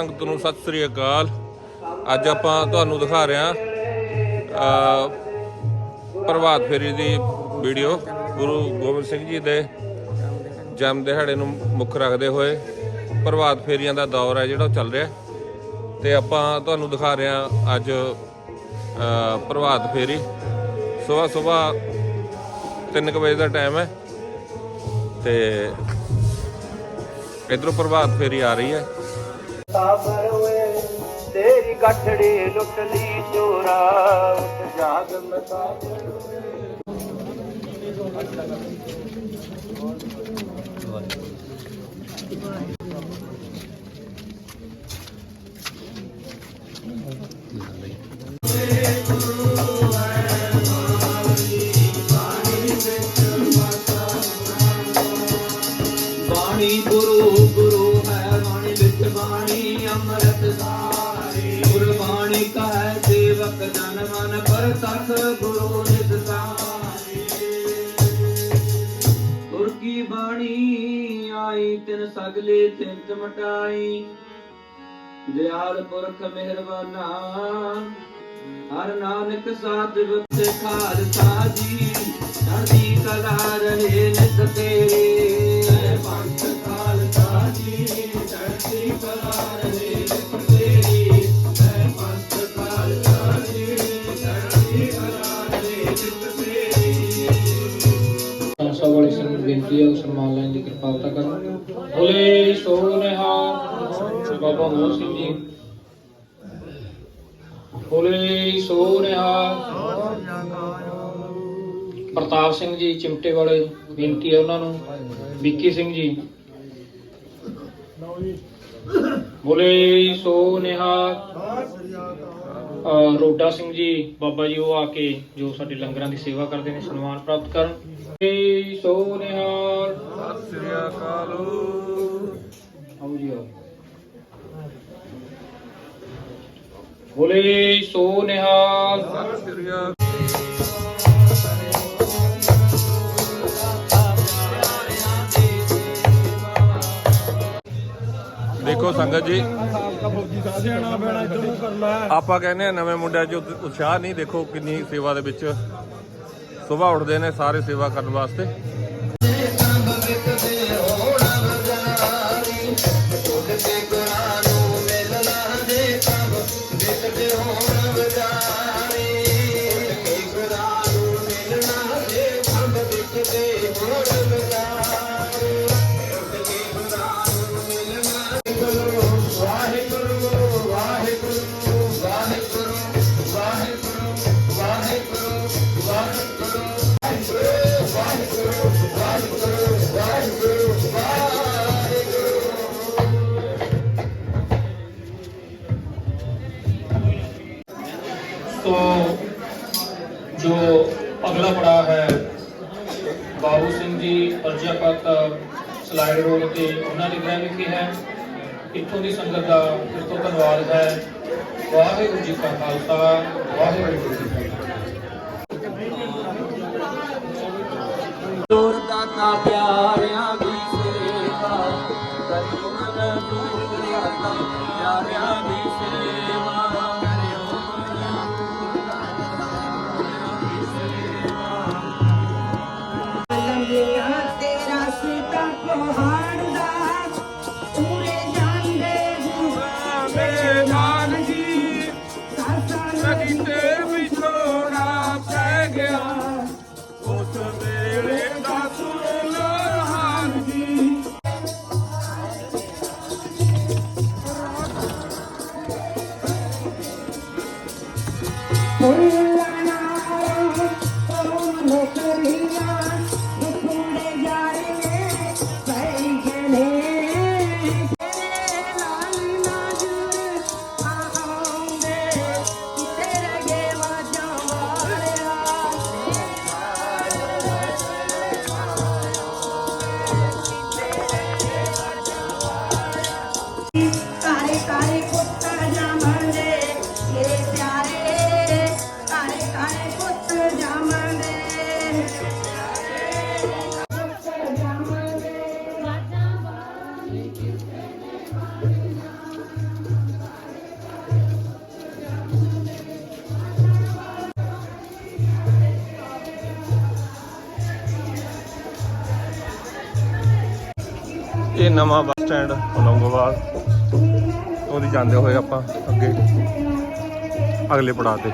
ਸੰਗਤ ਨੂੰ ਸਤਿ ਸ੍ਰੀ ਅਕਾਲ। ਅੱਜ ਆਪਾਂ ਤੁਹਾਨੂੰ ਦਿਖਾ ਰਹੇ ਹਾਂ ਪ੍ਰਭਾਤ ਫੇਰੀ ਦੀ ਵੀਡੀਓ। ਗੁਰੂ ਗੋਬਿੰਦ ਸਿੰਘ ਜੀ ਦੇ ਜਨਮ ਦਿਹਾੜੇ ਨੂੰ ਮੁੱਖ ਰੱਖਦੇ ਹੋਏ ਪ੍ਰਭਾਤ ਫੇਰੀਆਂ ਦਾ ਦੌਰ ਹੈ ਜਿਹੜਾ ਉਹ ਚੱਲ ਰਿਹਾ। ਤੇ ਆਪਾਂ ਤੁਹਾਨੂੰ ਦਿਖਾ ਰਹੇ ਹਾਂ ਅੱਜ ਪ੍ਰਭਾਤ ਫੇਰੀ। ਸਵੇਰ ਸਵੇਰ 3 ਵਜੇ ਦਾ ਟਾਈਮ ਹੈ। ਤੇ ਇਧਰੋਂ ਪ੍ਰਭਾਤ ਫੇਰੀ ਆ ਰਹੀ ਹੈ। ਸਾਬਰ ਓਏ ਤੇਰੀ ਗੱਠੜੀ ਲੁੱਟ ਲਈ ਚੋਰਾ ਜਾਗ ਮਸਾਬਰ ਬਾਣੀ ਸਗਲੇ ਤਿੰਤ ਮਟਾਈ ਦਿਆਲ ਪੁਰਖ ਮਿਹਰਬਾਨਾ ਹਰ ਨਾਨਕ ਸਾਧ ਵਤ ਖਾਲਸਾ ਜੀ ਚੜ੍ਹਦੀ ਕਲਾ ਰਹੇ ਨਿਤ ਤੇਰੇ। ਜੈ ਪੰਥ ਖਾਲਸਾ ਜੀ ਚੜ੍ਹਦੀ ਕਲਾ ਰਹੇ ਨਿਤ ਤੇਰੀ। ਜੈ ਪੰਥ ਖਾਲਸਾ ਜੀ ਚੜ੍ਹਦੀ ਕਲਾ ਰਹੇ ਨਿਤ ਤੇਰੀ। ਸੰਸਾ ਵਾਲੀ ਸਿੰਘ ਨੂੰ ਬੇਨਤੀ ਹੈ ਸਨਮਾਨ ਲੈਣ ਦੀ ਕਿਰਪਾਲਤਾ ਕਰਨ ਬੋਲੇ ਸੋ ਨਿਹਾਲ ਬਾਬਾ ਮੋਹਨ ਸਿੰਘ ਜੀ। ਬੋਲੇ ਸੋ ਨਿਹਾਲ ਪ੍ਰਤਾਪ ਸਿੰਘ ਜੀ ਚਿਮਟੇ ਵਾਲੇ, ਬੇਨਤੀ ਹੈ ਉਹਨਾਂ ਨੂੰ। ਵਿੱਕੀ ਸਿੰਘ ਜੀ। ਬੋਲੇ ਸੋ ਨਿਹਾਲ ਰੋਡਾ ਸਿੰਘ ਜੀ ਬਾਬਾ ਜੀ ਉਹ ਆ ਕੇ ਜੋ ਸਾਡੇ ਲੰਗਰਾਂ ਦੀ ਸੇਵਾ ਕਰਦੇ ਨੇ ਸਨਮਾਨ ਪ੍ਰਾਪਤ ਕਰਨ। ਬੋਲੇ ਸੋ ਨਿਹਾਲ ਸਤਿ ਸ੍ਰੀ ਅਕਾਲ। ਆਓ ਜੀ ਆਓ। ਬੋਲੇ ਸੋ ਨਿਹਾਲ ਸਤਿ ਸ੍ਰੀ ਅਕਾਲ। ਦੇਖੋ ਸੰਗਤ ਜੀ। ਆਪਾਂ ਕਹਿੰਦੇ ਆ ਨਵੇਂ ਮੁੰਡਿਆਂ 'ਚ ਉਤ- ਉਤਸ਼ਾਹ ਨਹੀਂ, ਦੇਖੋ ਕਿੰਨੀ ਸੇਵਾ ਦੇ ਵਿੱਚ ਸਵੇਰ ਉੱਠਦੇ ਨੇ ਸਾਰੇ ਸੇਵਾ ਕਰਨ ਵਾਸਤੇ। ਸਲਾਈਡ ਰੋਡ ਤੇ ਉਹਨਾਂ ਦੇ ਗ੍ਰਹਿ ਵਿਖੇ ਹੈ, ਇੱਥੋਂ ਦੀ ਸੰਗਤ ਦਾ ਫਿਰ ਤੋਂ ਧੰਨਵਾਦ ਹੈ। ਵਾਹਿਗੁਰੂ ਜੀ ਕਾ ਖਾਲਸਾ, ਵਾਹਿਗੁਰੂ ਜੀ ਨਵਾਂ ਬੱਸ ਸਟੈਂਡ ਲੌਂਗੋਵਾਲ ਉਹਦੀ ਜਾਂਦੇ ਹੋਏ ਆਪਾਂ ਅੱਗੇ ਅਗਲੇ ਪੜਾਅ ਤੇ।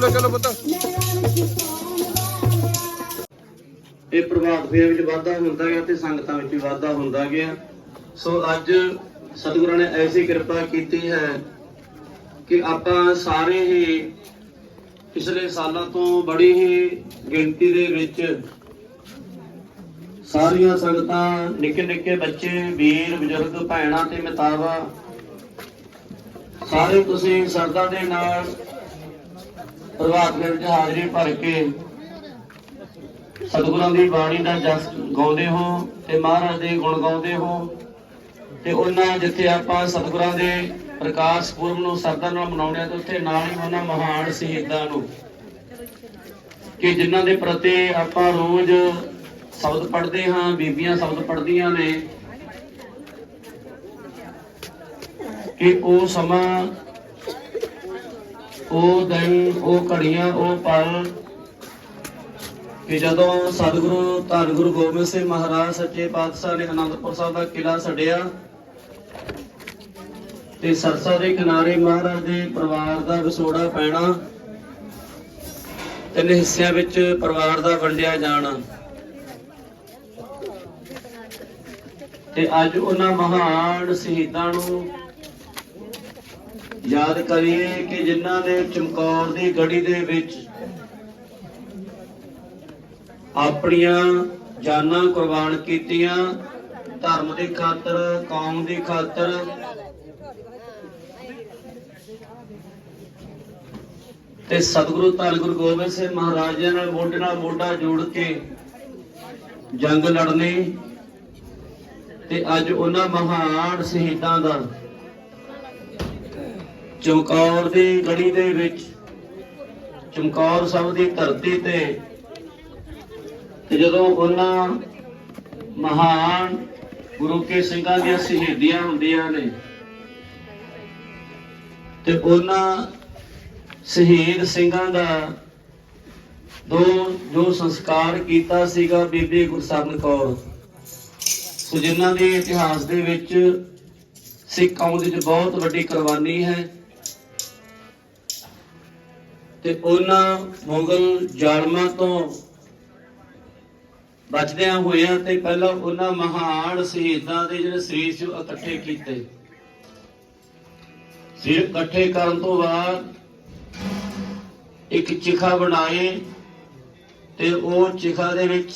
ਚਲੋ ਚਲੋ ਪੁੱਤ। ਇਹ ਪ੍ਰਭਾਤ ਫੇਰ ਵਿੱਚ ਵਾਧਾ ਹੁੰਦਾ ਗਿਆ ਤੇ ਸੰਗਤਾਂ ਵਿੱਚ ਵੀ ਵਾਧਾ ਹੁੰਦਾ ਗਿਆ। ਸੋ ਅੱਜ ਸਤਿਗੁਰਾਂ ਨੇ ਐਸੀ ਕਿਰਪਾ ਕੀਤੀ ਹੈ ਕਿ ਆਪਾਂ ਸਾਰੇ ਹੀ ਪਿਛਲੇ ਸਾਲਾਂ ਤੋਂ ਬੜੀ ਹੀ ਗਿਣਤੀ ਦੇ ਵਿੱਚ ਸਾਰੀਆਂ ਸੰਗਤਾਂ ਨਿੱਕੇ ਨਿੱਕੇ ਬੱਚੇ, ਵੀਰ, ਬਜ਼ੁਰਗ, ਭੈਣਾਂ ਤੇ ਮਿਤਾਵਾ, ਸਾਰੇ ਤੁਸੀਂ ਸਰਦਾ ਦੇ ਨਾਲ ਪ੍ਰਭਾਤ ਫੇਰ ਵਿੱਚ ਹਾਜ਼ਰੀ ਭਰ ਕੇ ਸਤਿਗੁਰਾਂ ਦੀ ਬਾਣੀ ਦਾ ਜਸ ਗਾਉਂਦੇ ਹੋ ਤੇ ਮਹਾਰਾਜ ਦੇ ਗੁਣ ਗਾਉਂਦੇ ਹੋ ਤੇ ਉਹਨਾਂ ਜਿੱਥੇ ਆਪਾਂ ਸਤਿਗੁਰਾਂ ਦੇ ਪ੍ਰਕਾਸ਼ ਪੁਰਬ ਨੂੰ ਸਰਦਾ ਨਾਲ ਮਨਾਉਂਦੇ ਆ ਤੇ ਉੱਥੇ ਨਾਲ ਹੀ ਉਹਨਾਂ ਮਹਾਨ ਸ਼ਹੀਦਾਂ ਨੂੰ ਕਿ ਜਿਨ੍ਹਾਂ ਦੇ ਪ੍ਰਤੀ ਆਪਾਂ ਰੋਜ਼ ਸ਼ਬਦ ਪੜ੍ਹਦੇ ਹਾਂ, ਬੀਬੀਆਂ ਸ਼ਬਦ ਪੜ੍ਹਦੀਆਂ ਨੇ ਕਿ ਉਹ ਸਮਾਂ ਉਹ ਦਿਨ, ਉਹ ਘੜੀਆਂ, ਉਹ ਪਲ ਕਿ ਜਦੋਂ ਸਤਿਗੁਰੂ ਧੰਨ ਗੁਰੂ ਗੋਬਿੰਦ ਸਿੰਘ ਮਹਾਰਾਜ ਸੱਚੇ ਪਾਤਸ਼ਾਹ ਨੇ ਅਨੰਦਪੁਰ ਸਾਹਿਬ ਦਾ ਕਿਲਾ ਛੱਡਿਆ ਤੇ ਸਰਸਾ ਦੇ ਕਿਨਾਰੇ ਮਹਾਰਾਜ ਦੇ ਪਰਿਵਾਰ ਦਾ ਵਿਸੋੜਾ ਪੈਣਾ, ਤਿੰਨ ਹਿੱਸਿਆਂ ਵਿੱਚ ਪਰਿਵਾਰ ਦਾ ਵੰਡਿਆ ਜਾਣਾ। ਤੇ ਅੱਜ ਉਹਨਾਂ ਮਹਾਨ ਸ਼ਹੀਦਾਂ ਨੂੰ ਯਾਦ ਕਰੀਏ ਕਿ ਜਿਨ੍ਹਾਂ ਨੇ ਚਮਕੌਰ ਦੀ ਗੜੀ ਦੇ ਵਿੱਚ ਆਪਣੀਆਂ ਜਾਨਾਂ ਕੁਰਬਾਨ ਕੀਤੀਆਂ, ਧਰਮ ਦੀ ਖਾਤਰ, ਕੌਮ ਦੀ ਖਾਤਰ, ਤੇ ਸਤਿਗੁਰੂ ਧੰਨ ਗੁਰੂ ਗੋਬਿੰਦ ਸਿੰਘ ਮਹਾਰਾਜ ਜੀ ਨਾਲ ਮੋਢੇ ਨਾਲ ਮੋਢਾ ਜੋੜ ਕੇ ਜੰਗ ਲੜਨੀ ਤੇ ਅੱਜ ਉਹਨਾਂ ਮਹਾਨ ਸ਼ਹੀਦਾਂ ਦਾ ਚਮਕੌਰ ਦੀ ਗੜੀ ਦੇ ਵਿੱਚ, ਚਮਕੌਰ ਸਾਹਿਬ ਦੀ ਧਰਤੀ ਤੇ ਤੇ ਜਦੋਂ ਉਹਨਾਂ ਮਹਾਨ ਗੁਰੂ ਕੇ ਸਿੰਘਾਂ ਦੀਆਂ ਸ਼ਹੀਦੀਆਂ ਹੁੰਦੀਆਂ ਨੇ, ਤੇ ਉਹਨਾਂ ਸ਼ਹੀਦ ਸਿੰਘਾਂ ਦਾ ਦੋ, ਜੋ ਸੰਸਕਾਰ ਕੀਤਾ ਸੀਗਾ ਬੀਬੀ ਗੁਰਸਰਨ ਕੌਰ, ਸੋ ਜਿਨ੍ਹਾਂ ਦੇ ਇਤਿਹਾਸ ਦੇ ਵਿੱਚ ਸਿੱਖ ਕੌਮ ਦੇ ਵਿੱਚ ਬਹੁਤ ਵੱਡੀ ਕੁਰਬਾਨੀ ਹੈ। ਤੇ ਉਹਨਾਂ ਮੁਗਲ ਜ਼ਾਲਮਾਂ ਤੋਂ ਬਚਦਿਆਂ ਹੋਇਆਂ ਤੇ ਪਹਿਲਾਂ ਉਹਨਾਂ ਮਹਾਨ ਸ਼ਹੀਦਾਂ ਦੇ ਜਿਹੜੇ ਸਰੀਰ ਸੀ ਉਹ ਇਕੱਠੇ ਕੀਤੇ। ਸਿਰ ਇਕੱਠੇ ਕਰਨ ਤੋਂ ਬਾਅਦ ਇੱਕ ਚਿਖਾ ਬਣਾਏ ਤੇ ਉਹ ਚਿਖਾ ਦੇ ਵਿੱਚ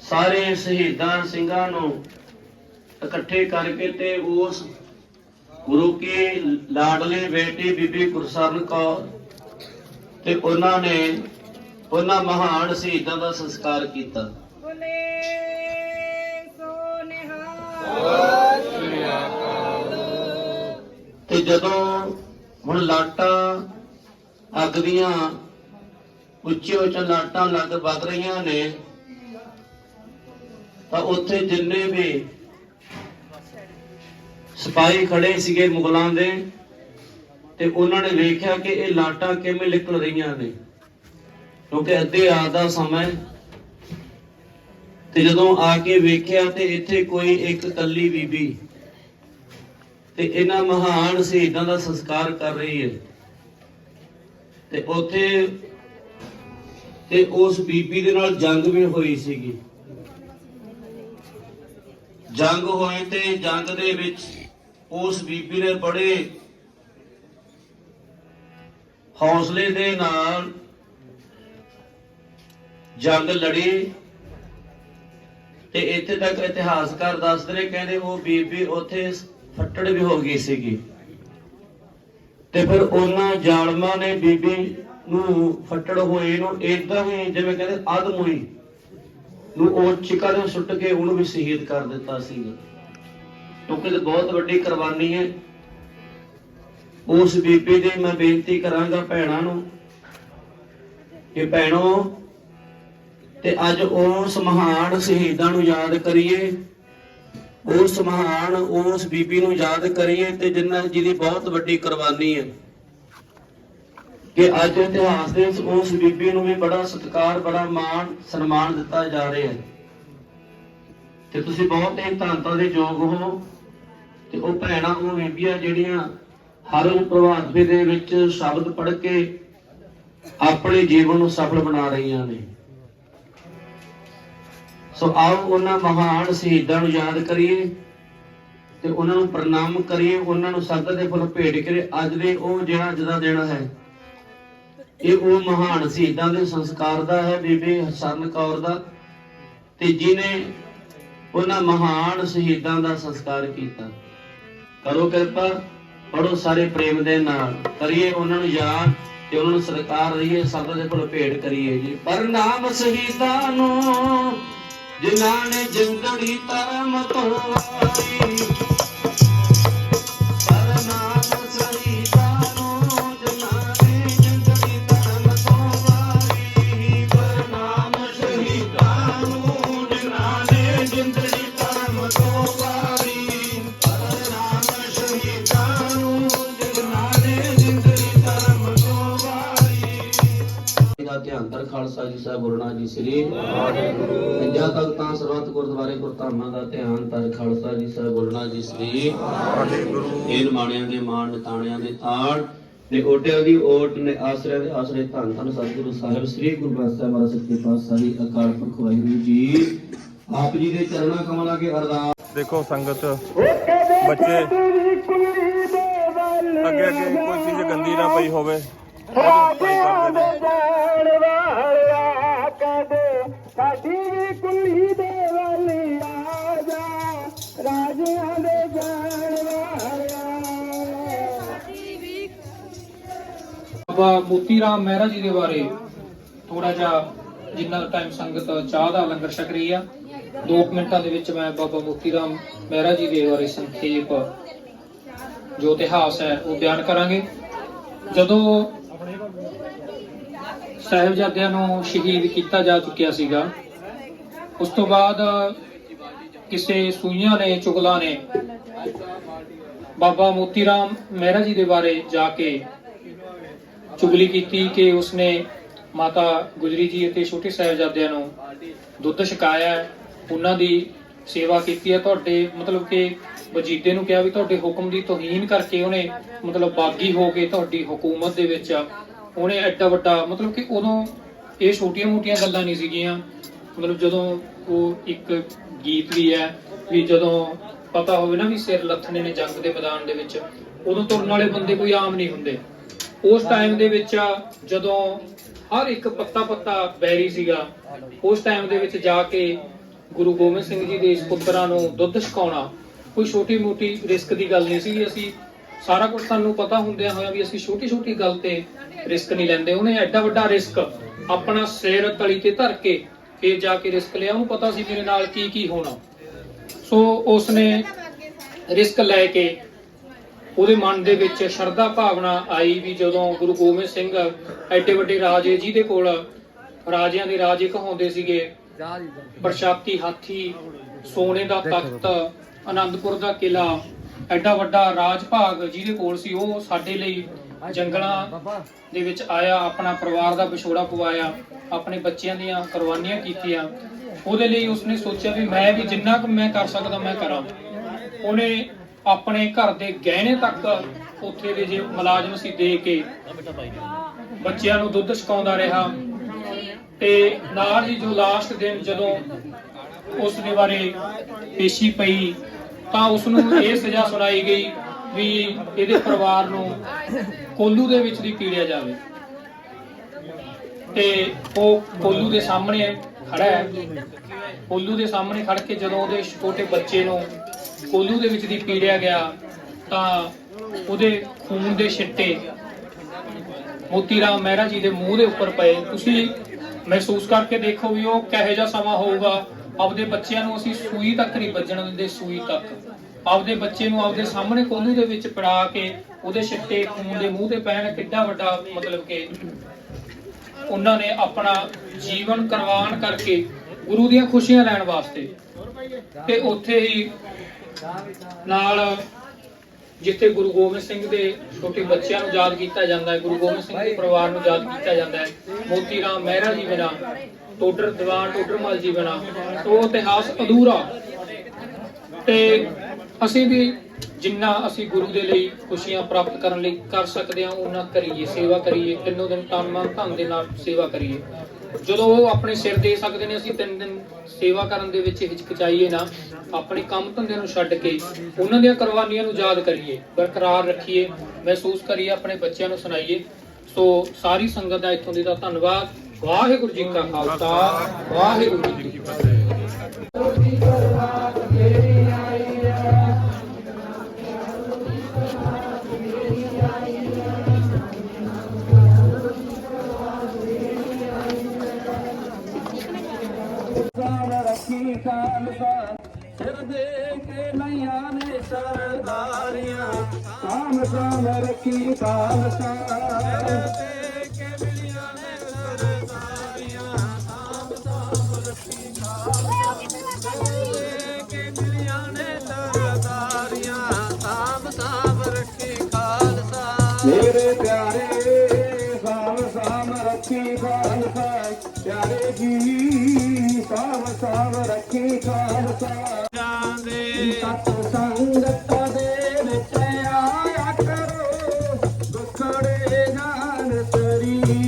ਸਾਰੇ ਸ਼ਹੀਦਾਂ ਸਿੰਘਾਂ ਨੂੰ ਇਕੱਠੇ ਕਰਕੇ ਤੇ ਉਸ ਗੁਰੂ ਕੀ ਲਾਡਲੇ ਬੇਟੀ ਬੀਬੀ ਗੁਰਸਰਨ ਕੌਰ ਤੇ ਉਹਨਾਂ ਨੇ ਉਹਨਾਂ ਮਹਾਨ ਸ਼ਹੀਦਾਂ ਦਾ ਸੰਸਕਾਰ ਕੀਤਾ। ਤੇ ਜਦੋਂ ਹੁਣ ਲਾਟਾਂ ਅੱਗ ਦੀਆਂ ਉੱਚੇ ਉੱਚੇ ਲਾਟਾਂ ਲੱਗ ਵੱਧ ਰਹੀਆਂ ਨੇ ਤਾਂ ਉੱਥੇ ਜਿੰਨੇ ਵੀ ਸਿਪਾਹੀ ਖੜੇ ਸੀਗੇ ਮੁਗਲਾਂ ਦੇ ਤੇ ਉਹਨਾਂ ਨੇ ਵੇਖਿਆ ਕਿ ਇਹ ਲਾਟਾਂ ਕਿਵੇਂ ਨਿਕਲ ਰਹੀਆਂ ਨੇ। ਕਿਉਂਕਿ ਅੱਧੇ ਰਾਤ ਦਾ ਸਮਾਂ ਤੇ ਜਦੋਂ ਆ ਕੇ ਵੇਖਿਆ ਤੇ ਇੱਥੇ ਕੋਈ ਇੱਕ ਕੱਲੀ ਬੀਬੀ ਤੇ ਇਹਨਾਂ ਮਹਾਨ ਸ਼ਹੀਦਾਂ ਦਾ ਸੰਸਕਾਰ ਕਰ ਰਹੀ ਹੈ। ਤੇ ਉੱਥੇ ਤੇ ਉਸ ਬੀਬੀ ਦੇ ਨਾਲ ਜੰਗ ਵੀ ਹੋਈ ਸੀਗੀ। ਜੰਗ ਹੋਏ ਤੇ ਜੰਗ ਦੇ ਵਿੱਚ ਉਸ ਬੀਬੀ ਨੇ ਬੜੇ ਹੌਸਲੇ ਦੇ ਨਾਲ ਜੰਗ ਲੜੀ ਤੇ ਇੱਥੇ ਤੱਕ ਇਤਿਹਾਸਕਾਰ ਦੱਸਦੇ ਨੇ, ਕਹਿੰਦੇ ਉਹ ਬੀਬੀ ਉੱਥੇ ਫੱਟੜ ਵੀ ਹੋ ਗਈ ਸੀਗੀ। ਤੇ ਫਿਰ ਉਹਨਾਂ ਜ਼ਾਲਮਾਂ ਨੇ ਬੀਬੀ ਨੂੰ ਫੱਟੜ ਹੋਏ ਨੂੰ ਏਦਾਂ ਹੀ ਜਿਵੇਂ ਕਹਿੰਦੇ ਅਧਮੋਈ ਨੂੰ ਉਹ ਚਿਕਾ ਦੇ ਸੁੱਟ ਕੇ ਉਹਨੂੰ ਵੀ ਸ਼ਹੀਦ ਕਰ ਦਿੱਤਾ ਸੀ ਕਿਉਂਕਿ ਬਹੁਤ ਵੱਡੀ ਕੁਰਬਾਨੀ ਹੈ। ਉਸ ਬੀਬੀ ਦੀ ਮੈਂ ਬੇਨਤੀ ਕਰਾਂਗਾ ਭੈਣਾਂ ਨੂੰ ਕਿ ਭੈਣੋ, ਤੇ ਅੱਜ ਉਸ ਮਹਾਨ ਸ਼ਹੀਦਾਂ ਨੂੰ ਯਾਦ ਕਰੀਏ, ਉਸ ਮਹਾਨ ਉਸ ਬੀਬੀ ਨੂੰ ਯਾਦ ਕਰੀਏ ਤੇ ਜਿਨ੍ਹਾਂ ਜਿਹਦੀ ਬਹੁਤ ਵੱਡੀ ਕੁਰਬਾਨੀ ਹੈ। ਕਿ ਅੱਜ ਇਤਿਹਾਸ ਦੇ ਉਸ ਬੀਬੀ ਨੂੰ ਵੀ ਬੜਾ ਸਤਿਕਾਰ, ਬੜਾ ਮਾਣ, ਸਨਮਾਨ ਦਿੱਤਾ ਜਾ ਰਿਹਾ ਹੈ। ਤੇ ਤੁਸੀਂ ਬਹੁਤ ਹੀ ਧੰਨਤਾ ਦੇ ਯੋਗ ਹੋ। ਤੇ ਉਹ ਭੈਣਾਂ, ਉਹ ਬੀਬੀਆਂ ਜਿਹੜੀਆਂ ਹਰ ਰੋਜ਼ ਪ੍ਰਭਾਤ ਦੇ ਵਿੱਚ ਸ਼ਬਦ ਪੜ੍ਹ ਕੇ ਆਪਣੇ ਜੀਵਨ ਨੂੰ ਸਫਲ ਬਣਾ ਰਹੀਆਂ ਨੇ। ਸੋ ਆਓ ਉਹਨਾਂ ਮਹਾਨ ਸ਼ਹੀਦਾਂ ਨੂੰ ਯਾਦ ਕਰੀਏ ਤੇ ਉਹਨਾਂ ਨੂੰ ਪ੍ਰਣਾਮ ਕਰੀਏ, ਉਹਨਾਂ ਨੂੰ ਸਤਿ ਦੇ ਫੁੱਲ ਭੇਟ ਕਰੀਏ। ਅੱਜ ਦੇ ਉਹ ਜਿਹੜਾ ਅੱਜ ਦਾ ਦਿਨ ਹੈ, ਇਹ ਉਹ ਮਹਾਨ ਸ਼ਹੀਦਾਂ ਦੇ ਸੰਸਕਾਰ ਦਾ ਹੈ, ਬੀਬੀ ਹਸਨ ਕੌਰ ਦਾ, ਤੇ ਜਿਨੇ ਉਹਨਾਂ ਮਹਾਨ ਸ਼ਹੀਦਾਂ ਦਾ ਸੰਸਕਾਰ ਕੀਤਾ। ਕਰੋ ਕਿਰਪਾ। ਪੜੋ ਸਾਰੇ ਪ੍ਰੇਮ ਦੇ ਨਾਲ। ਕਰੀਏ ਉਹਨਾਂ ਨੂੰ ਯਾਦ ਤੇ ਉਹਨਾਂ ਨੂੰ ਸਰਕਾਰ ਰਹੀਏ ਸਭ ਦੇ ਫੁੱਲ ਭੇਟ ਕਰੀਏ ਜੀ। ਪ੍ਰਣਾਮ ਸ਼ਹੀਦਾਂ ਨੂੰ ਜਿਨ੍ਹਾਂ ਨੇ ਜਿੰਦੜੀ ਧਰਮ ਤੋਂ ਆਈ ਆਈ ਦਾ ਧਿਆਨ ਤਰ ਖਾਲਸਾ ਜੀ ਸਾਹਿਬ ਗੁਰਨਾ ਜੀ ਸ੍ਰੀ ਪੰਜਾ ਤੱਕ ਤਾਂ ਸਰਬੱਤ ਗੁਰਦੁਆਰੇ ਗੁਰਧਾਮਾਂ ਦਾ ਧਿਆਨ ਤਰ ਖਾਲਸਾ ਜੀ ਸਾਹਿਬ ਗੁਰਨਾ ਜੀ ਸ੍ਰੀ ਇਹ ਮਾਣਿਆਂ ਦੇ ਮਾਣ ਨਿਤਾਣਿਆਂ ਦੇ ਤਾੜ ਨੇ ਓਟਿਆਂ ਦੀ ਓਟ ਨੇ ਆਸਰਿਆਂ ਦੇ ਆਸਰੇ ਧੰਨ ਧੰਨ ਸਤਿਗੁਰੂ ਸਾਹਿਬ ਸ੍ਰੀ ਗੁਰੂ ਗ੍ਰੰਥ ਸਾਹਿਬ ਮਹਾਰਾਜ ਸੱਚੇ ਪਾਤਸ਼ਾਹੀ ਅਕਾਲ ਪੁਰਖ ਵਾਹਿਗੁਰੂ ਜੀ। ਆਪ ਜੀ ਦੇ ਚਰਨਾਂ ਕਮਲਾਂ ਕੇ ਅਰਦਾਸ। ਦੇਖੋ ਸੰਗਤ ਬੱਚੇ ਅੱਗੇ ਅੱਗੇ ਕੋਈ ਚੀਜ਼ ਗੰਦੀ ਨਾ ਪਈ ਹੋਵੇ। ਉਹਦੀ ਸਫ਼ਾਈ ਕਰਦੇ ਨੇ ਸਾਡੀ ਵੀ ਕੁੱਲੀ ਦੇ ਵਾਲੀ ਆ ਜਾ। ਰਾਜਿਆਂ ਦੇ ਜਾਣ ਵਾਲਿਆ ਬਾਬਾ ਮੋਤੀ ਰਾਮ ਮਹਿਰਾ ਜੀ ਦੇ ਬਾਰੇ ਥੋੜਾ ਜਿਹਾ ਜਿੰਨਾ ਟਾਈਮ ਸੰਗਤ ਚਾਹ ਦਾ ਲੰਗਰ ਛਕ ਰਹੀ ਆ 2 ਮਿੰਟਾਂ ਦੇ ਵਿੱਚ ਮੈਂ ਬਾਬਾ ਮੋਤੀ ਰਾਮ ਮਹਿਰਾ ਜੀ ਦੇ ਬਾਰੇ ਸੰਖੇਪ ਜੋ ਇਤਿਹਾਸ ਹੈ ਉਹ ਬਿਆਨ ਕਰਾਂਗੇ। ਜਦੋਂ ਸਾਹਿਬਜ਼ਾਦਿਆਂ ਨੂੰ ਸ਼ਹੀਦ ਕੀਤਾ ਜਾ ਚੁੱਕਿਆ ਸੀਗਾ। ਉਸ ਤੋਂ ਬਾਅਦ ਕਿਸੇ ਸੂਈਆਂ ਨੇ ਚੁਗਲਾਂ ਨੇ ਬਾਬਾ ਮੋਤੀ ਰਾਮ ਮਹਿਰਾ ਜੀ ਦੇ ਬਾਰੇ ਜਾ ਕੇ ਚੁਗਲੀ ਕੀਤੀ ਕਿ ਉਸਨੇ ਮਾਤਾ ਗੁਜਰੀ ਜੀ ਅਤੇ ਛੋਟੇ ਸਾਹਿਬਜ਼ਾਦਿਆਂ ਨੂੰ ਦੁੱਧ ਛਕਾਇਆ ਹੈ, ਉਹਨਾਂ ਦੀ ਸੇਵਾ ਕੀਤੀ ਹੈ। ਤੁਹਾਡੇ ਮਤਲਬ ਕਿ ਵਜੀਦੇ ਨੂੰ ਕਿਹਾ ਵੀ ਤੁਹਾਡੇ ਹੁਕਮ ਦੀ ਤੋਹੀਨ ਕਰਕੇ ਉਹਨੇ ਮਤਲਬ ਬਾਗੀ ਹੋ ਕੇ ਤੁਹਾਡੀ ਹਕੂਮਤ ਦੇ ਵਿੱਚ ਉਹਨੇ ਐਡਾ ਵੱਡਾ, ਮਤਲਬ ਕਿ ਉਦੋਂ ਇਹ ਛੋਟੀਆਂ-ਮੋਟੀਆਂ ਗੱਲਾਂ ਨਹੀਂ ਸੀਗੀਆਂ। ਮਤਲਬ ਜਦੋਂ ਉਹ ਇੱਕ ਗੀਤ ਵੀ ਹੈ, ਵੀ ਜਦੋਂ ਪਤਾ ਹੋਵੇ ਨਾ ਵੀ ਸਿਰ ਲੱਥਣੇ ਨੇ ਜੰਗ ਦੇ ਮੈਦਾਨ ਦੇ ਵਿੱਚ, ਉਦੋਂ ਤੁਰਨ ਵਾਲੇ ਬੰਦੇ ਕੋਈ ਆਮ ਨਹੀਂ ਹੁੰਦੇ। ਉਸ ਟਾਈਮ ਦੇ ਵਿੱਚ ਜਦੋਂ ਹਰ ਇੱਕ ਪੱਤਾ ਪੱਤਾ ਬੈਰੀ ਸੀਗਾ, ਉਸ ਟਾਈਮ ਦੇ ਵਿੱਚ ਜਾ ਕੇ ਗੁਰੂ ਗੋਬਿੰਦ ਸਿੰਘ ਜੀ ਦੇ ਇਸ ਪੁੱਤਰਾਂ ਨੂੰ ਦੁੱਧ ਛਕਾਉਣਾ, ਕੋਈ ਛੋਟੀ ਮੋਟੀ ਰਿਸਕ ਦੀ ਗੱਲ ਨਹੀਂ ਸੀ ਅਸੀਂ ਸਾਰਾ ਕੁਝ ਸਾਨੂੰ ਪਤਾ ਹੁੰਦਿਆਂ ਹੋਇਆ ਵੀ ਅਸੀਂ ਛੋਟੀ ਛੋਟੀ ਗੱਲ ਤੇ ਰਿਸਕ ਨਹੀਂ ਲੈਂਦੇ। ਉਹਨੇ ਐਡਾ ਵੱਡਾ ਰਿਸਕ ਆਪਣਾ ਸਿਰ ਤਲੀ ਤੇ ਧਰ ਕੇ ਫੇਰ ਜਾ ਕੇ ਰਿਸਕ ਲਿਆ। ਉਹਨੂੰ ਪਤਾ ਸੀ ਮੇਰੇ ਨਾਲ ਕੀ ਕੀ ਹੋਣਾ। ਸੋ ਉਸਨੇ ਰਿਸਕ ਲੈ ਕੇ ਉਹਦੇ ਮਨ ਦੇ ਵਿੱਚ ਸ਼ਰਧਾ ਭਾਵਨਾ ਆਈ ਵੀ ਜਦੋਂ ਗੁਰੂ ਗੋਬਿੰਦ ਸਿੰਘ ਐਡੇ ਵੱਡੇ ਰਾਜੇ ਜਿਹਦੇ ਕੋਲ ਰਾਜਿਆਂ ਦੇ ਰਾਜੇ ਕਹਾਉਂਦੇ ਸੀਗੇ ਪ੍ਰਸ਼ਾਤੀ ਹਾਥੀ ਸੋਨੇ ਦਾ ਤਖਤ ਆਨੰਦਪੁਰ ਦਾ ਕਿਲਾ ਐਡਾ ਵੱਡਾ ਰਾਜ ਭਾਗ ਜਿਹਦੇ ਕੋਲ ਸੀ ਉਹ ਸਾਡੇ ਲਈ ਜੰਗਲਾਂ ਦੇ ਵਿੱਚ ਆਇਆ ਆਪਣਾ ਪਰਿਵਾਰ ਦਾ ਵਿਛੋੜਾ ਪਵਾਇਆ ਆਪਣੇ ਬੱਚਿਆਂ ਦੀਆਂ ਕੁਰਬਾਨੀਆਂ ਕੀਤੀਆਂ। ਉਹਦੇ ਲਈ ਉਸਨੇ ਸੋਚਿਆ ਵੀ ਮੈਂ ਵੀ ਜਿੰਨਾ ਕੁ ਮੈਂ ਕਰ ਸਕਦਾ ਮੈਂ ਕਰਾਂ। ਉਹਨੇ ਆਪਣੇ ਘਰ ਦੇ ਗਹਿਣੇ ਤੱਕ ਉੱਥੇ ਦੇ ਜੇ ਮੁਲਾਜ਼ਮ ਸੀ ਦੇ ਕੇ ਬੱਚਿਆਂ ਨੂੰ ਦੁੱਧ ਛਕਾਉਂਦਾ ਰਿਹਾ। ਤੇ ਨਾਲ ਹੀ ਜੋ ਲਾਸਟ ਦਿਨ ਜਦੋਂ ਉਸ ਦੇ ਬਾਰੇ ਪੇਸ਼ੀ ਪਈ ਤਾਂ ਉਸ ਨੂੰ ਇਹ ਸਜ਼ਾ ਸੁਣਾਈ ਗਈ ਵੀ ਇਹਦੇ ਪਰਿਵਾਰ ਨੂੰ ਕੋਲੂ ਦੇ ਵਿੱਚ ਦੀ ਪੀੜਿਆ ਜਾਵੇ। ਤੇ ਉਹ ਕੋਲੂ ਦੇ ਸਾਹਮਣੇ ਖੜਾ ਹੈ। ਕੋਲੂ ਦੇ ਸਾਹਮਣੇ ਖੜ ਕੇ ਜਦੋਂ ਉਹਦੇ ਛੋਟੇ ਬੱਚੇ ਨੂੰ ਕੋਲੂ ਦੇ ਵਿੱਚ ਦੀ ਪੀੜਿਆ ਗਿਆ, ਤਾਂ ਉਹਦੇ ਖੂਨ ਦੇ ਛਿੱਟੇ ਮੋਤੀ ਰਾਮ ਮਹਿਰਾ ਜੀ ਦੇ ਮੂੰਹ ਦੇ ਉੱਪਰ ਪਏ। ਤੁਸੀਂ ਮਹਿਸੂਸ ਕਰਕੇ ਦੇਖੋ ਵੀ ਉਹ ਕਿਹੋ ਜਿਹਾ ਸਮਾਂ ਹੋਊਗਾ। ਆਪਦੇ ਬੱਚਿਆਂ ਨੂੰ ਅਸੀਂ ਸੂਈ ਤੱਕ ਨਹੀਂ ਵੱਜਣ ਦਿੰਦੇ, ਸੂਈ ਤੱਕ। ਆਪਦੇ ਬੱਚੇ ਨੂੰ ਆਪਦੇ ਸਾਹਮਣੇ ਕੋਲੂ ਦੇ ਵਿੱਚ ਪੜਾ ਕੇ ਉਹਦੇ ਛਿੱਟੇ ਖੂਨ ਦੇ ਮੂੰਹ ਤੇ ਪੈਣ ਕਿੱਡਾ ਵੱਡਾ ਮਤਲਬ ਕਿ ਉਹਨਾਂ ਨੇ ਆਪਣਾ ਜੀਵਨ ਕੁਰਬਾਨ ਕਰਕੇ ਗੁਰੂ ਦੀਆਂ ਖੁਸ਼ੀਆਂ ਲੈਣ ਵਾਸਤੇ। ਤੇ ਉੱਥੇ ਹੀ ਨਾਲ ਜਿੱਥੇ ਗੁਰੂ ਗੋਬਿੰਦ ਸਿੰਘ ਦੇ ਛੋਟੇ ਬੱਚਿਆਂ ਨੂੰ ਯਾਦ ਕੀਤਾ ਜਾਂਦਾ ਹੈ, ਗੁਰੂ ਗੋਬਿੰਦ ਸਿੰਘ ਦੇ ਪਰਿਵਾਰ ਨੂੰ ਯਾਦ ਕੀਤਾ ਜਾਂਦਾ ਹੈ, ਮੋਤੀ ਰਾਮ ਮਹਿਰਾ ਜੀ ਬਿਨਾ ਟੋਡਰ ਦੀਵਾਨ ਟੋਡਰਮਲ ਜੀ ਬਿਨਾ ਉਹ ਇਤਿਹਾਸ ਅਧੂਰਾ। ਤੇ ਅਸੀਂ ਵੀ ਜਿੰਨਾ ਅਸੀਂ ਗੁਰੂ ਦੇ ਲਈ ਖੁਸ਼ੀਆਂ ਪ੍ਰਾਪਤ ਕਰਨ ਲਈ ਕਰ ਸਕਦੇ ਹਾਂ ਉਹਨਾਂ ਕਰੀਏ, ਸੇਵਾ ਕਰੀਏ, ਤਿੰਨੋਂ ਦਿਨ ਤਨ ਮਨ ਧਨ ਦੇ ਨਾਲ ਸੇਵਾ ਕਰੀਏ। ਜਦੋਂ ਉਹ ਆਪਣੇ ਸਿਰ ਦੇ ਸਕਦੇ ਨੇ, ਅਸੀਂ ਤਿੰਨ ਦਿਨ ਸੇਵਾ ਕਰਨ ਦੇ ਵਿੱਚ ਹਿਚਕਚਾਈਏ ਨਾ, ਆਪਣੇ ਕੰਮ ਧੰਦੇ ਨੂੰ ਛੱਡ ਕੇ, ਉਹਨਾਂ ਦੀਆਂ ਕੁਰਬਾਨੀਆਂ ਨੂੰ ਯਾਦ ਕਰੀਏ, ਬਰਕਰਾਰ ਰੱਖੀਏ, ਮਹਿਸੂਸ ਕਰੀਏ, ਆਪਣੇ ਬੱਚਿਆਂ ਨੂੰ ਸੁਣਾਈਏ। ਸੋ ਸਾਰੀ ਸੰਗਤ ਦਾ ਇੱਥੋਂ ਦੀ ਦਾ ਧੰਨਵਾਦ। ਵਾਹਿਗੁਰੂ ਜੀ ਕਾ ਖਾਲਸਾ, ਵਾਹਿਗੁਰੂ ਜੀ ਕੀ ਫਤਿਹ। ਰੱਖੀ ਖਾਲਸਾ ਸਿਰ ਦੇ ਕੇ ਨਈਆਂ ਨੇ ਸਰਦਾਰੀਆਂ ਸਾਮ ਸਾਮ ਰੱਖੀ ਖਾਲਸਾ ਜਾਂਦੇ ਸਤ ਸੰਗਤ ਦੇ ਵਿੱਚ ਆਇਆ ਕਰੋ ਦੁਖੜੇ ਜਾਣ ਤਰੀ।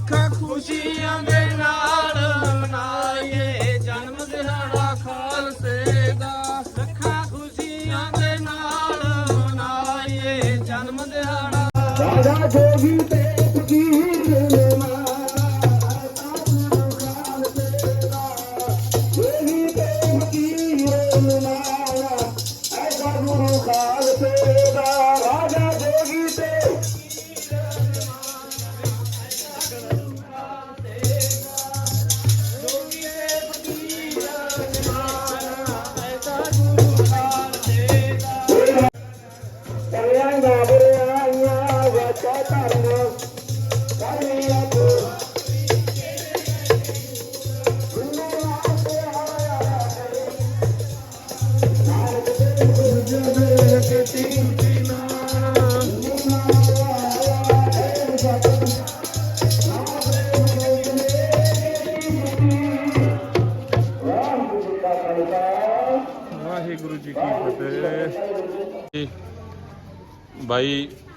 ਲੱਖਾਂ ਖੁਸ਼ੀਆਂ ਦੇ ਨਾਲ ਮਨਾਈਏ, ਜਨਮ ਦਿਹਾੜਾ ਖਾਲਸੇ ਦਾ। ਲੱਖਾਂ ਖੁਸ਼ੀਆਂ ਦੇ ਨਾਲ ਮਨਾਈਏ, ਜਨਮ ਦਿਹਾੜਾ। ਰਾਜਾ ਜੋਗੀ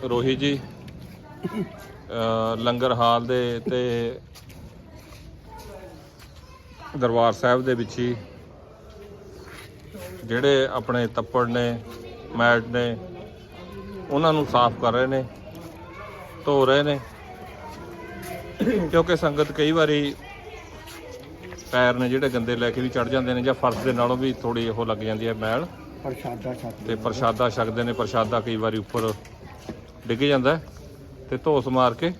ਰੋਹੀ ਜੀ ਲੰਗਰ ਹਾਲ ਦੇ ਤੇ ਦਰਬਾਰ ਸਾਹਿਬ ਦੇ ਵਿੱਚ ਹੀ ਜਿਹੜੇ ਆਪਣੇ ਤੱਪੜ ਨੇ ਮੈਟ ਨੇ ਉਹਨਾਂ ਨੂੰ ਸਾਫ਼ ਕਰ ਰਹੇ ਨੇ ਧੋ ਰਹੇ ਨੇ। ਕਿਉਂਕਿ ਸੰਗਤ ਕਈ ਵਾਰੀ ਪੈਰ ਨੇ ਜਿਹੜੇ ਗੰਦੇ ਲੈ ਕੇ ਵੀ ਚੜ ਜਾਂਦੇ ਨੇ ਜਾਂ ਫਰਸ਼ ਦੇ ਨਾਲੋਂ ਵੀ ਥੋੜੀ ਉਹ ਲੱਗ ਜਾਂਦੀ ਹੈ ਮੈਲ। ਪ੍ਰਸ਼ਾਦਾ ਛਕ ਤੇ ਪ੍ਰਸ਼ਾਦਾ ਛਕਦੇ ਨੇ ਪ੍ਰਸ਼ਾਦਾ ਕਈ ਵਾਰੀ ਉੱਪਰ ਡਿੱਗ ਜਾਂਦਾ ਹੈ ਤੇ ਧੋਸ ਮਾਰ ਕੇ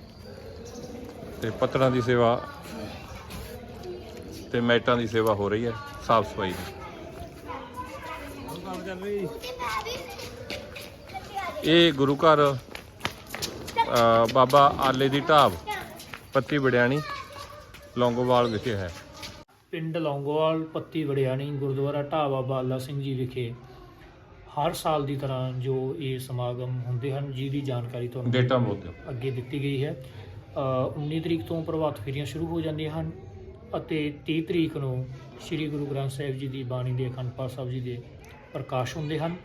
ਤੇ ਪੱਤਰਾਂ ਦੀ ਸੇਵਾ ਤੇ ਮੈਟਾਂ ਦੀ ਸੇਵਾ ਹੋ ਰਹੀ ਹੈ, ਸਾਫ਼ ਸਫ਼ਾਈ ਦੀ। ਇਹ ਗੁਰੂ ਘਰ ਬਾਬਾ ਆਲੇ ਦੀ ਢਾਬ, ਪੱਤੀ ਵੜਿਆਣੀ ਲੌਂਗੋਵਾਲ ਵਿਖੇ ਹੈ। ਪਿੰਡ ਲੌਂਗੋਵਾਲ, ਪੱਤੀ ਵੜਿਆਣੀ ਗੁਰਦੁਆਰਾ ਢਾਬਾ ਬਾਲਾ ਸਿੰਘ ਜੀ ਵਿਖੇ ਹਰ ਸਾਲ ਦੀ ਤਰ੍ਹਾਂ ਜੋ ਇਹ ਸਮਾਗਮ ਹੁੰਦੇ ਹਨ ਜਿਹਦੀ ਜਾਣਕਾਰੀ ਤੁਹਾਨੂੰ ਡੇਟਾ ਬੋਲਦੇ ਹੋ ਅੱਗੇ ਦਿੱਤੀ ਗਈ ਹੈ। ਅ, 19 ਤਰੀਕ ਤੋਂ ਪ੍ਰਭਾਤ ਫੇਰੀਆਂ ਸ਼ੁਰੂ ਹੋ ਜਾਂਦੀਆਂ ਹਨ ਅਤੇ 30 ਤਰੀਕ ਨੂੰ ਸ੍ਰੀ ਗੁਰੂ ਗ੍ਰੰਥ ਸਾਹਿਬ ਜੀ ਦੀ ਬਾਣੀ ਦੇ ਅਖੰਡ ਪਾਠ ਸਾਹਿਬ ਜੀ ਦੇ ਪ੍ਰਕਾਸ਼ ਹੁੰਦੇ ਹਨ।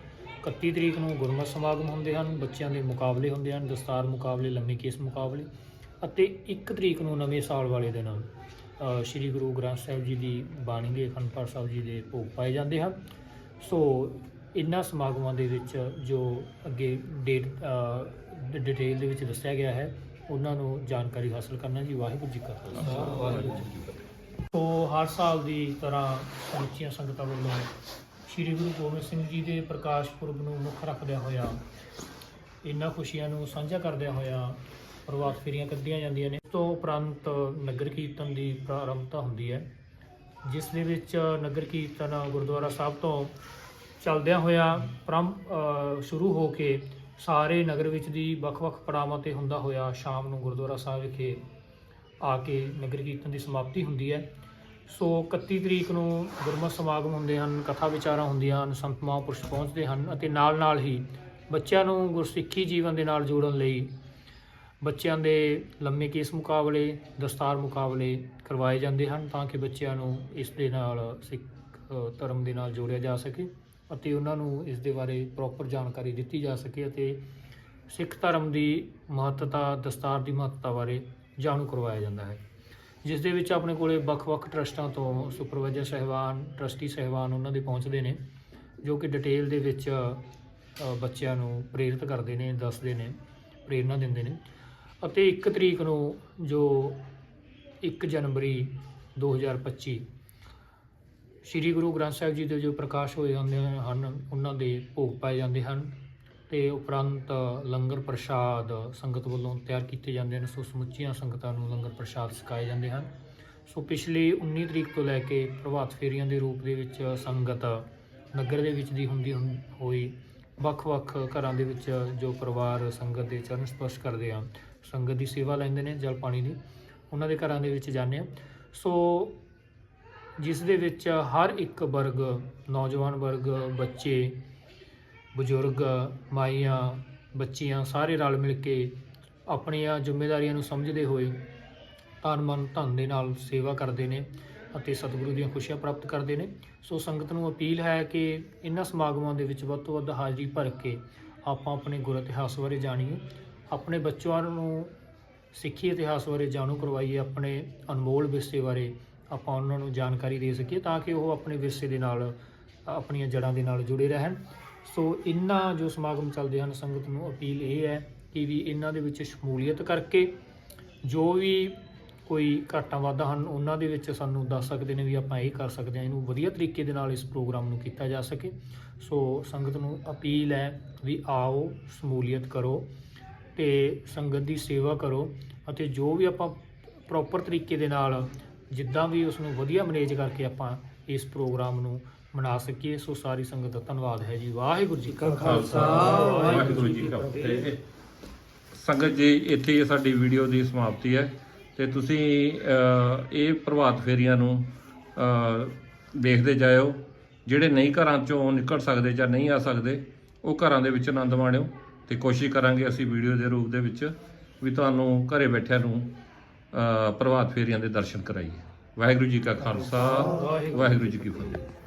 31 ਤਰੀਕ ਨੂੰ ਗੁਰਮਤਿ ਸਮਾਗਮ ਹੁੰਦੇ ਹਨ ਬੱਚਿਆਂ ਦੇ ਮੁਕਾਬਲੇ ਹੁੰਦੇ ਹਨ ਦਸਤਾਰ ਮੁਕਾਬਲੇ ਲੰਮੀ ਕੇਸ ਮੁਕਾਬਲੇ ਅਤੇ 1 ਤਰੀਕ ਨੂੰ ਨਵੇਂ ਸਾਲ ਵਾਲੇ ਦਿਨ ਸ੍ਰੀ ਗੁਰੂ ਗ੍ਰੰਥ ਸਾਹਿਬ ਜੀ ਦੀ ਬਾਣੀ ਦੇ ਅਖੰਡ ਪਾਠ ਸਾਹਿਬ ਜੀ ਦੇ ਭੋਗ ਪਾਏ ਜਾਂਦੇ ਹਨ। ਸੋ ਇਨ੍ਹਾਂ ਸਮਾਗਮਾਂ ਦੇ ਵਿੱਚ ਜੋ ਅੱਗੇ ਡੇਟ ਡਿਟੇਲ ਦੇ ਵਿੱਚ ਦੱਸਿਆ ਗਿਆ ਹੈ ਉਹਨਾਂ ਨੂੰ ਜਾਣਕਾਰੀ ਹਾਸਲ ਕਰਨਾ ਜੀ। ਵਾਹਿਗੁਰੂ ਜੀ ਕਾ ਖਾਲਸਾ। ਵਾਹਿਗੁਰੂ ਜੀ ਕੀ ਫਤਿਹ। ਸੋ ਹਰ ਸਾਲ ਦੀ ਤਰ੍ਹਾਂ ਸਮੁੱਚੀਆਂ ਸੰਗਤਾਂ ਵੱਲੋਂ ਸ੍ਰੀ ਗੁਰੂ ਗੋਬਿੰਦ ਸਿੰਘ ਜੀ ਦੇ ਪ੍ਰਕਾਸ਼ ਪੁਰਬ ਨੂੰ ਮੁੱਖ ਰੱਖਦਿਆਂ ਹੋਇਆ ਇਹਨਾਂ ਖੁਸ਼ੀਆਂ ਨੂੰ ਸਾਂਝਾ ਕਰਦਿਆਂ ਹੋਇਆ ਪ੍ਰਭਾਤ ਫੇਰੀਆਂ ਕੱਢੀਆਂ ਜਾਂਦੀਆਂ ਨੇ। ਤੋਂ ਉਪਰੰਤ ਨਗਰ ਕੀਰਤਨ ਦੀ ਪ੍ਰਾਰੰਭਤਾ ਹੁੰਦੀ ਹੈ ਜਿਸ ਦੇ ਵਿੱਚ ਨਗਰ ਕੀਰਤਨ ਗੁਰਦੁਆਰਾ ਸਾਹਿਬ ਤੋਂ ਚੱਲਦਿਆਂ ਹੋਇਆ ਪ੍ਰੰਭ ਸ਼ੁਰੂ ਹੋ ਕੇ ਸਾਰੇ ਨਗਰ ਵਿੱਚ ਦੀ ਵੱਖ-ਵੱਖ ਪੜਾਵਾਂ ਤੇ ਹੁੰਦਾ ਹੋਇਆ ਸ਼ਾਮ ਨੂੰ ਗੁਰਦੁਆਰਾ ਸਾਹਿਬ ਵਿਖੇ ਆ ਕੇ ਨਗਰ ਕੀਰਤਨ ਦੀ ਸਮਾਪਤੀ ਹੁੰਦੀ ਹੈ। ਸੋ 31 ਤਰੀਕ ਨੂੰ ਗੁਰਮਤਿ ਸਮਾਗਮ ਹੁੰਦੇ ਹਨ, ਕਥਾ ਵਿਚਾਰਾਂ ਹੁੰਦੀਆਂ ਹਨ, ਸੰਤ ਮਹਾਂਪੁਰਸ਼ ਪਹੁੰਚਦੇ ਹਨ ਅਤੇ ਨਾਲ-ਨਾਲ ਹੀ ਬੱਚਿਆਂ ਨੂੰ ਗੁਰਸਿੱਖੀ ਜੀਵਨ ਦੇ ਨਾਲ ਜੋੜਨ ਲਈ ਬੱਚਿਆਂ ਦੇ ਲੰਮੇ ਕੇਸ ਮੁਕਾਬਲੇ, ਦਸਤਾਰ ਮੁਕਾਬਲੇ ਕਰਵਾਏ ਜਾਂਦੇ ਹਨ ਤਾਂ ਕਿ ਬੱਚਿਆਂ ਨੂੰ ਇਸ ਦੇ ਨਾਲ ਸਿੱਖ ਧਰਮ ਦੇ ਨਾਲ ਜੋੜਿਆ ਜਾ ਸਕੇ। ਅਤੇ ਉਹਨਾਂ ਨੂੰ ਇਸ ਦੇ ਬਾਰੇ ਪ੍ਰੋਪਰ ਜਾਣਕਾਰੀ ਦਿੱਤੀ ਜਾ ਸਕੇ ਅਤੇ ਸਿੱਖ ਧਰਮ ਦੀ ਮਹੱਤਤਾ, ਦਸਤਾਰ ਦੀ ਮਹੱਤਤਾ ਬਾਰੇ ਜਾਣੂ ਕਰਵਾਇਆ ਜਾਂਦਾ ਹੈ। ਜਿਸ ਦੇ ਵਿੱਚ ਆਪਣੇ ਕੋਲੇ ਵੱਖ-ਵੱਖ ਟਰਸਟਾਂ ਤੋਂ ਸੁਪਰਵਾਈਜ਼ਰ ਸਹਿਬਾਨ, ਟਰਸਟੀ ਸਹਿਬਾਨ ਉਹਨਾਂ ਦੇ ਪਹੁੰਚਦੇ ਨੇ, ਜੋ ਕਿ ਡਿਟੇਲ ਦੇ ਵਿੱਚ ਬੱਚਿਆਂ ਨੂੰ ਪ੍ਰੇਰਿਤ ਕਰਦੇ ਨੇ, ਦੱਸਦੇ ਨੇ, ਪ੍ਰੇਰਨਾ ਦਿੰਦੇ ਨੇ। ਅਤੇ 1 ਤਰੀਕ ਨੂੰ ਜੋ 1 ਜਨਵਰੀ 2025 ਸ੍ਰੀ ਗੁਰੂ ਗ੍ਰੰਥ ਸਾਹਿਬ ਜੀ ਦੇ ਜੋ ਪ੍ਰਕਾਸ਼ ਹੋਏ ਹੁੰਦੇ ਹਨ, ਉਹਨਾਂ ਦੇ ਭੋਗ ਪਾਏ ਜਾਂਦੇ ਹਨ ਤੇ ਉਪਰੰਤ ਲੰਗਰ ਪ੍ਰਸ਼ਾਦ ਸੰਗਤ ਵੱਲੋਂ ਤਿਆਰ ਕੀਤੇ ਜਾਂਦੇ ਹਨ, ਸੋ ਸਮੁੱਚੀਆਂ ਸੰਗਤਾਂ ਨੂੰ ਲੰਗਰ ਪ੍ਰਸ਼ਾਦ ਛਕਾਏ ਜਾਂਦੇ ਹਨ। ਸੋ ਪਿਛਲੀ 19 ਤਰੀਕ ਤੋਂ ਲੈ ਕੇ ਪ੍ਰਭਾਤ ਫੇਰੀਆਂ ਦੇ ਰੂਪ ਦੇ ਵਿੱਚ ਸੰਗਤ ਨਗਰ ਦੇ ਵਿੱਚ ਦੀ ਹੁੰਦੀ ਹੁੰ- ਹੋਈ ਵੱਖ-ਵੱਖ ਘਰਾਂ ਦੇ ਵਿੱਚ ਜੋ ਪਰਿਵਾਰ ਸੰਗਤ ਦੇ ਚਰਨ ਸਪਰਸ਼ ਕਰਦੇ ਆ, ਸੰਗਤ ਦੀ ਸੇਵਾ ਲੈਂਦੇ ਨੇ, ਜਲ ਪਾਣੀ ਦੀ, ਉਹਨਾਂ ਦੇ ਘਰਾਂ ਦੇ ਵਿੱਚ ਜਾਂਦੇ ਆ। ਸੋ ਜਿਸ ਦੇ ਵਿੱਚ ਹਰ ਇੱਕ ਵਰਗ, ਨੌਜਵਾਨ ਵਰਗ, ਬੱਚੇ, ਬਜ਼ੁਰਗ, ਮਾਈਆਂ, ਬੱਚੀਆਂ ਸਾਰੇ ਰਲ ਮਿਲ ਕੇ ਆਪਣੀਆਂ ਜ਼ਿੰਮੇਵਾਰੀਆਂ ਨੂੰ ਸਮਝਦੇ ਹੋਏ ਤਨ ਮਨ ਧਨ ਦੇ ਨਾਲ ਸੇਵਾ ਕਰਦੇ ਨੇ ਅਤੇ ਸਤਿਗੁਰੂ ਦੀਆਂ ਖੁਸ਼ੀਆਂ ਪ੍ਰਾਪਤ ਕਰਦੇ ਨੇ। ਸੋ ਸੰਗਤ ਨੂੰ ਅਪੀਲ ਹੈ ਕਿ ਇਹਨਾਂ ਸਮਾਗਮਾਂ ਦੇ ਵਿੱਚ ਵੱਧ ਤੋਂ ਵੱਧ ਹਾਜ਼ਰੀ ਭਰ ਕੇ ਆਪਾਂ ਆਪਣੇ ਗੁਰ ਇਤਿਹਾਸ ਬਾਰੇ ਜਾਣੀਏ, ਆਪਣੇ ਬੱਚਿਆਂ ਨੂੰ ਸਿੱਖੀ ਇਤਿਹਾਸ ਬਾਰੇ ਜਾਣੂ ਕਰਵਾਈਏ, ਆਪਣੇ ਅਨਮੋਲ ਵਿਰਸੇ ਬਾਰੇ ਆਪਾਂ ਉਹਨਾਂ ਨੂੰ ਜਾਣਕਾਰੀ ਦੇ ਸਕੀਏ ਤਾਂ ਕਿ ਉਹ ਆਪਣੇ ਵਿਰਸੇ ਦੇ ਨਾਲ, ਆਪਣੀਆਂ ਜੜ੍ਹਾਂ ਦੇ ਨਾਲ ਜੁੜੇ ਰਹਿਣ। ਸੋ ਇਹਨਾਂ ਜੋ ਸਮਾਗਮ ਚੱਲਦੇ ਹਨ, ਸੰਗਤ ਨੂੰ ਅਪੀਲ ਇਹ ਹੈ ਕਿ ਵੀ ਇਹਨਾਂ ਦੇ ਵਿੱਚ ਸ਼ਮੂਲੀਅਤ ਕਰਕੇ ਜੋ ਵੀ ਕੋਈ ਘਾਟਾਂ ਵਾਧਾ ਹਨ, ਉਹਨਾਂ ਦੇ ਵਿੱਚ ਸਾਨੂੰ ਦੱਸ ਸਕਦੇ ਨੇ ਵੀ ਆਪਾਂ ਇਹ ਕਰ ਸਕਦੇ ਹਾਂ। ਇਹਨੂੰ ਵਧੀਆ ਤਰੀਕੇ ਦੇ ਨਾਲ ਇਸ ਪ੍ਰੋਗਰਾਮ ਨੂੰ ਕੀਤਾ ਜਾ ਸਕੇ। ਸੋ ਸੰਗਤ ਨੂੰ ਅਪੀਲ ਹੈ ਵੀ ਆਓ, ਸ਼ਮੂਲੀਅਤ ਕਰੋ ਤੇ ਸੰਗਤ ਦੀ ਸੇਵਾ ਕਰੋ ਅਤੇ ਜੋ ਵੀ ਆਪਾਂ ਪ੍ਰੋਪਰ ਤਰੀਕੇ ਦੇ ਨਾਲ ਜਿੱਦਾਂ ਵੀ ਉਸ ਨੂੰ ਵਧੀਆ ਮੈਨੇਜ ਕਰਕੇ ਆਪਾਂ ਇਸ ਪ੍ਰੋਗਰਾਮ ਨੂੰ ਮਨਾ ਸਕੀਏ ਸੋ ਸਾਰੀ ਸੰਗਤ ਦਾ ਧੰਨਵਾਦ ਹੈ ਜੀ। ਵਾਹਿਗੁਰੂ ਜੀ ਕਾ ਖਾਲਸਾ। ਵਾਹਿਗੁਰੂ ਜੀ ਕੀ ਫਤਿਹ। ਸੰਗਤ ਜੀ ਇੱਥੇ ਹੀ ਸਾਡੀ ਵੀਡੀਓ ਦੀ ਸਮਾਪਤੀ ਹੈ ਤੇ ਤੁਸੀਂ ਇਹ ਪ੍ਰਭਾਤ ਫੇਰੀਆਂ ਨੂੰ ਦੇਖਦੇ ਜਾਇਓ। ਜਿਹੜੇ ਨਹੀਂ ਘਰਾਂ ਚੋਂ ਨਿਕਲ ਸਕਦੇ ਜਾਂ ਨਹੀਂ ਆ ਸਕਦੇ ਉਹ ਘਰਾਂ ਦੇ ਵਿੱਚ ਆਨੰਦ ਮਾਣਿਓ ਤੇ ਕੋਸ਼ਿਸ਼ ਕਰਾਂਗੇ ਅਸੀਂ ਵੀਡੀਓ ਦੇ ਰੂਪ ਦੇ ਵਿੱਚ ਵੀ ਤੁਹਾਨੂੰ ਘਰੇ ਬੈਠਿਆਂ ਨੂੰ ਪ੍ਰਭਾਤ ਫੇਰੀਆਂ ਦੇ ਦਰਸ਼ਨ ਕਰਾਈਏ। ਵਾਹਿਗੁਰੂ ਜੀ ਕਾ ਖਾਲਸਾ ਵਾਹਿਗੁਰੂ ਜੀ ਕੀ ਫਤਿਹ।